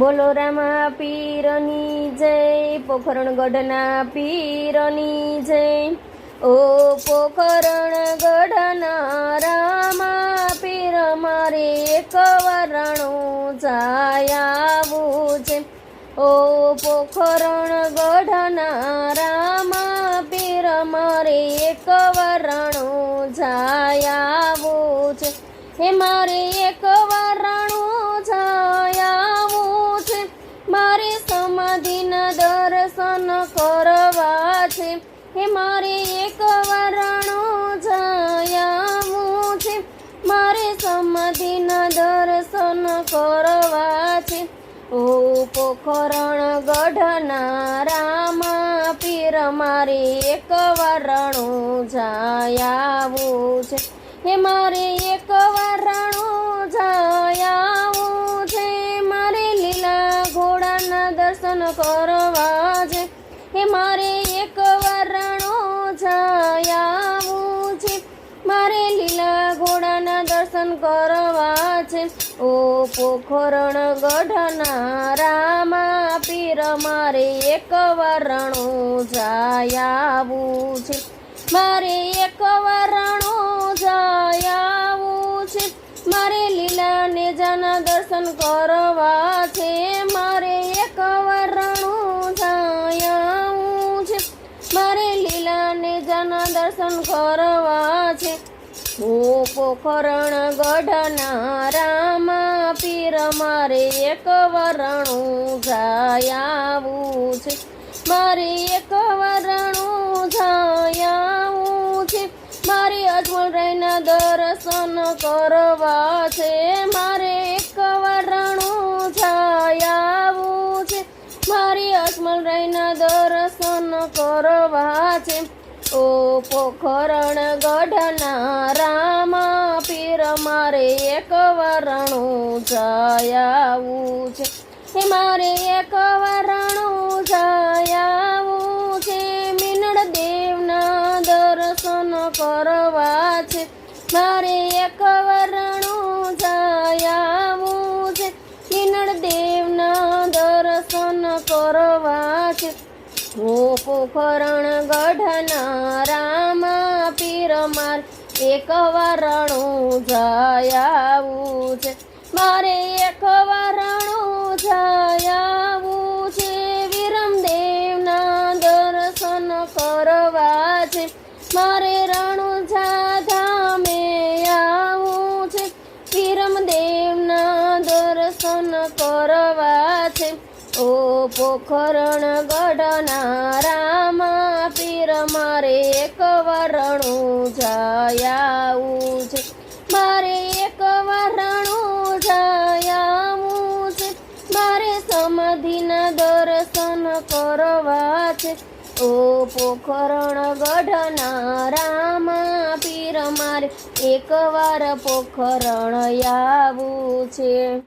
બોલો રામા પીરની જય પોખરણ ગઢના પીરની જય. ઓ પોખરણ ગઢના રામા પીર, મારે એક વરણું જાયાવું છે. ઓ પોખરણ ગઢના રામા પીર, મારે એક વરણું જાયાવું છે. હે મારે એક વરણું પોખરણ ગઢના રામ પીર મારે એક વરણું જાયાવું છે. હે મારે એક વરણું જાયાવું છે. મારે લીલા ઘોડાના દર્શન કરવા કરવા છે ઓ પોખરણ ગઢના રામા, પીર મારે એક વરણું જાયાવું છે. મારે એક વરણું જાયાવું છે. મારે લીલા નેજાના દર્શન કરવા છે. મારે એક વરણું જાયાવું છે. મારે લીલા નેજાના દર્શન કરવા છે. ઓ પોખરણ ગઢના રામા પીર મારે એક વરણું જાયાવું છે. મારે એક વરણું જાયાવું છે. મારે અજમલ રહીના દર્શન કરવા છે. મારે એક વરણું જાયાવું છે. મારી અજમલ રહીના દર્શન કરવા છે. ઓ પોખરણ ગઢના રામા પીર મારે એક વરણું જાયાવું છે. હે મારે એક વરણું જાયાવું છે. મીનળ દેવના દર્શન કરવા છે. મારે એક વરણું જાયાવું છે. મીનળ દેવના દર્શન કરવા છે. ઓ પોખરણ ગઢના રામા પીરમાર, એક વરણું જાયાવું છે. મારે એક વરણું જયાવું છે. વિરમદેવના દર્શન કરવા છે. મારે રણુજા ધામે આવું છે. વિરમદેવના દર્શન કરવા છે. ઓ પોખરણ ગઢના રામા પીર મારે એક વરણું જાયાવું છે. મારે એક વરણું જાયાવું છે. મારે સમાધિના દર્શન કરવા છે. ઓ પોખરણ ગઢના રામા પીર મારે એક વાર પોખરણ આવું છે.